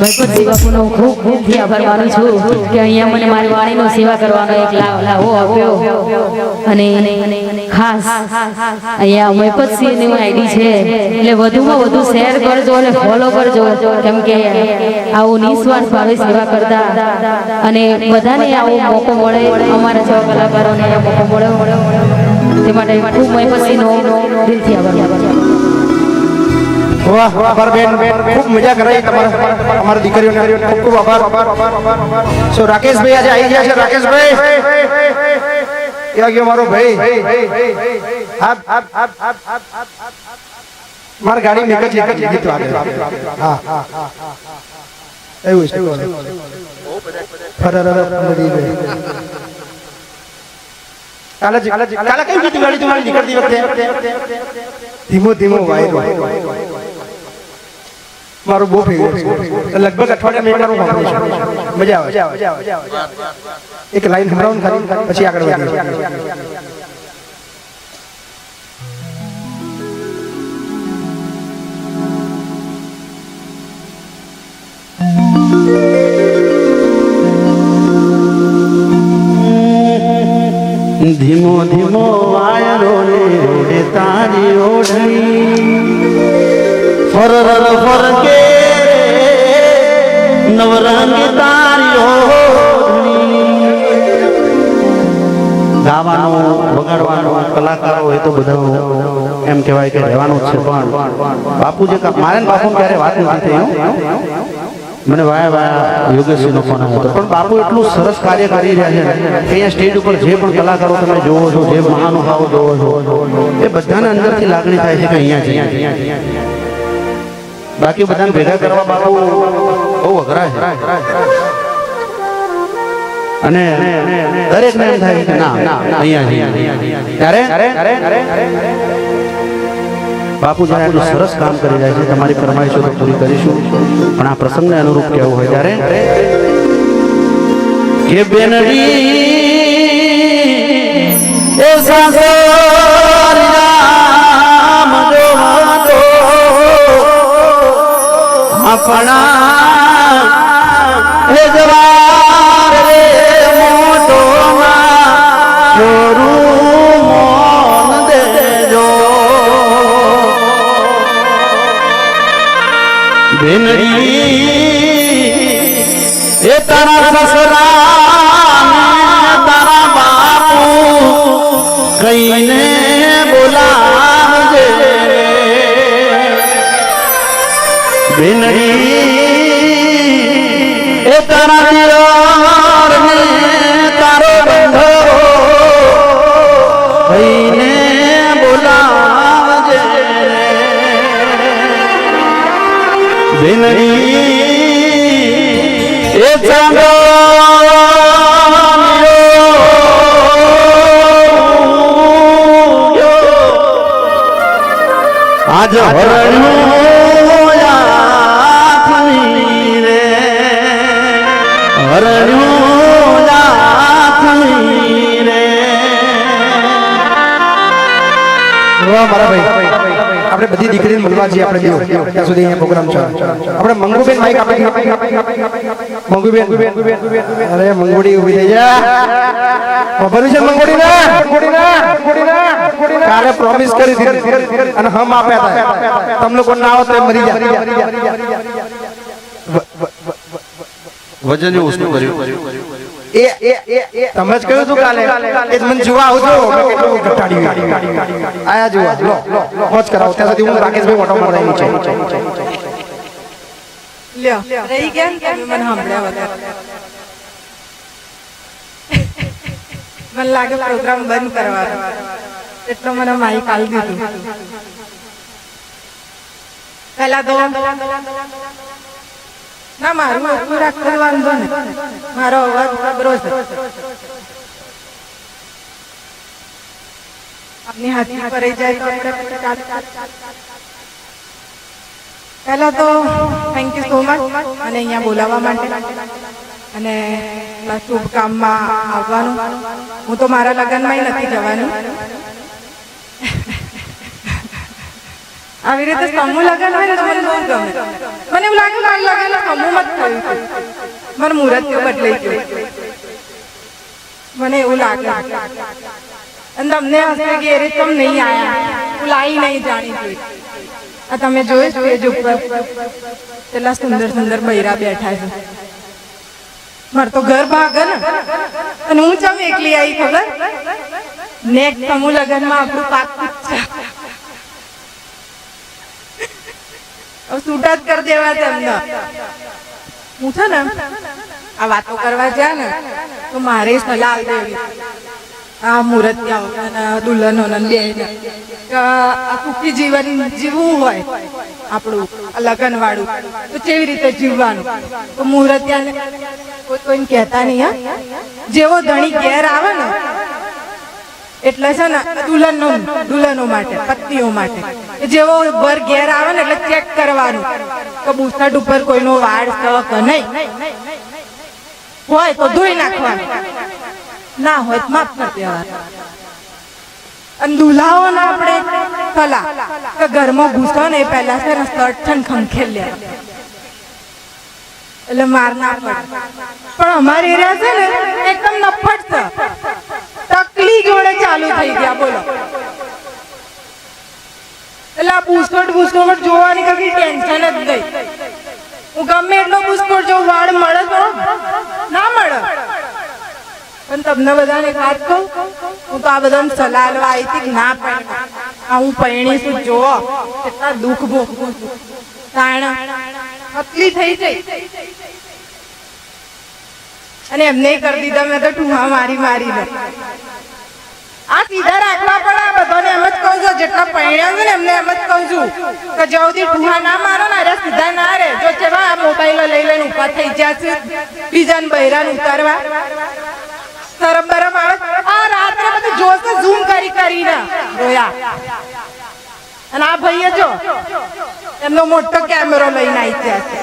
ભગવત બાપુનો ખૂબ ખૂબ આભાર માનું છું કે અહીંયા મને મારી વાણીનો સેવા કરવાનો એક લા- લાહો આપ્યો. અને ખાસ અહીંયા મહિપતસિંહની આઈડી છે. એટલે વધુમાં વધુ શેર કરજો અને ફોલો કરજો. કેમ કે આવું નિસ્વાર્થ ભાવે સેવા કરતા અને બધાને આવો મોકો મળે. અમારા જેવા કલાકારોને મોકો મળ્યો તે માટે ખૂબ મહિપતસિંહનો દિલથી આભાર. વાહ આભાર બેન. ખૂબ મજા કરાઈ તમારા અમારા દીકરીઓને. ખૂબ ખૂબ આભાર. સો રાકેશભાઈ આજે આવી ગયા છે. રાકેશભાઈ. ક્યાં ગયો મારો ભાઈ. મારી ગાડી મેં એક જ એક જ લીધી તો હા હા હા. એવું છે. કાલે કાલે કઈ ગીત ગાડી તમારી નીકળતી વખતે? ધીમો ધીમો વાય મારું બહુ ફેવરેટ લગભગ અઠવાડિયા મેં મારું મજા આવે એક લાઈન સંભળાવો ખાલી, પછી આગળ વધીએ. ધીમો ધીમો વાયરો ને રોડે તારી ઓઢણી. ફરર ફરકે નવરંગ તારી ગાવાનો, વગાડવાનો, કલાકારો હોય તો બધા એમ કહેવાય કે રહેવાનું છે, પણ બાપુ જે મારે બાપુ ક્યારે વાત નથી થઈ. મને વાયા વાયા યોગેશજીનો ફોન આવ્યો પણ બાપુ એટલું સરસ કાર્ય કરી રહ્યા છે. અહીંયા સ્ટેજ ઉપર જે પણ કલાકારો તમે જોવો છો, જે મહાનુભાવો જોવો છો, એ બધાને અંદરથી લાગણી થાય છે કે અહીંયા છે. બાકી બધાને ભેગા કરવા બાપુ બહુ અઘરા છે. અને દરેકને એમ થાય કે ના ના અહીંયા ત્યારે? બાપુ જ્યારે આટલું સરસ કામ કરી જાય છે તમારી ફરમાઈશો તો પૂરી કરીશું. પણ આ પ્રસંગને અનુરૂપ કેવું હોય? ત્યારે? કે બેનડી એ સાસરિયા આપણા હે જવાર રે મોટો ના ચોરું મોન દેજો. બેનડી, એ તારા સસરા તારા બાપુ કઈને બેનડી એ તારા દિયોર ને તારો બંધો કઈને બોલાવજે. બેનડી એ વાહ મારા ભાઈ. આપણે બધી દીકરીને મળવા જઈએ આપણે બે ત્યાં સુધી અહીંયા પ્રોગ્રામ છે આપણે મંગુબેન માઈક આપે મંગુબેન. અરે, મંગોડી ઊભી થઈ જા. ખબર છે મંગોડી ના કાલે પ્રોમિસ કરી દીધી. અને હમ આપ્યા હતા તમને લોકો ના આવો તો મરી જા વજન ઓછું કર્યું. એ એ એ એ. તમે જ કહ્યું હતું કાલે. એ મને જોવા આવજો. કેટલું ઘટાડ્યું આયા જોવા લો લો મોજ કરાવો. ત્યાં સુધી હું રાકેશભાઈ મોટો મળાવી છે. લ્યો રહી ગયા તમે? મને સાંભળ્યા વગર. મને લાગે પ્રોગ્રામ બંધ કરવાનો. એટલો મને માઈક આલી દીધું. પહેલા તો ના મારું એટલું રાખતો વાંધો ને મારો અવાજ બબરો છે. પર જાય તો પહેલા તો થેન્ક યુ સો મચ અને અહીંયા બોલાવવા માટે. અને શુભ કામમાં આવવાનું. હું તો મારા લગ્નમાં નથી જવાની. આવી રીતે સમૂહ લગન હોય ને મને બહુ ગમે. મને એવું લાગ્યું મારું લગન સમૂહમાં જ થયું છે. મારું મુહૂર્ત બદલાઈ ગયું. મને એવું લાગે. અને તમને હશે કે અરે તમે નહીં આવ્યા હું લાઈ નહીં જાણી જોઈ આ તમે જોયું સ્ટેજ ઉપર. કેટલા સુંદર સુંદર બૈરા બેઠા છે. મારે તો ઘર ભાગે ને. અને હું ચમ એકલી આવી ખબર? નેક્સ્ટ સમૂહ લગનમાં આપણું પાકું જ છે હવે છૂટા જ કરી દેવા તેમને હું છે ને આ વાતો કરવા જ્યાં ને, તો મારે સલાહ દેવી આ મુહૂર્ત દુલ્હનો ને બેન કે આ સુખી જીવન જીવવું હોય આપણું લગન વાળું તો કેવી રીતે જીવવાનું? તો મુહૂર્તિયાને કોઈ કોઈને કહેતા નહીં, હા? જેવો ધણી ઘેર આવે ને એટલે છે ને, દુલ્હનનો, દુલ્હનો માટે પત્નીઓ માટે. જેવો ઘર ઘેર આવે ને એટલે ચેક કરવાનું. કે બુસટ ઉપર કોઈનો વાળ છે નહીં. હોય તો ધોઈ નાખવાનું. ના હોય તો માફ કરી દેવાનું. અને દુલ્હાઓને આપણે સલાહ કે ઘરમાં ઘૂસો ને એ પહેલા છે ને શર્ટ છે ને ખંખેલ લેવા એટલે માર ના પણ અમારી એરિયા છે ને, એકદમ નફટ છે જોડે ચાલુ થઈ ગયા, બોલો. એટલે આ બુસ્કોટ બુસ્કોટ જોવાની કઈ ટેન્શન જ નહીં. હું ગમે એટલો બુસ્કોટ જો વાળ મળે તો ના મળે. પણ તમને બધાને વાત કહું, હું તો આ બધાને સલાહ લેવા આવી હતી ના પણ આ હું પૈણી છું જોવો કેટલા દુઃખ ભોગવું છું. તાણ, પતલી થઈ જઈ. અને એમને કરી દીધા, મેં તો ટૂંહા મારી મારી મારીને. આ સીધા રાખવા પડે. આ બધાને એમ જ કહું છું, જેટલા પરિણામ છે ને એમને એમ જ કહું છું કે જવથી ઠુહા ના મારો ને અરે સીધા ના રે જો છે આ મોબાઈલ લઈ લઈને ઊભા થઈ છે, બીજાને બૈરાને ઉતારવા. શરમ બરમ આવે આ રાત્રે બધું જોશે ઝૂમ કરી કરીને. રોયા અને આ ભાઈએ જો, એમનો મોટો કેમેરો લઈને આવી ગયા છે.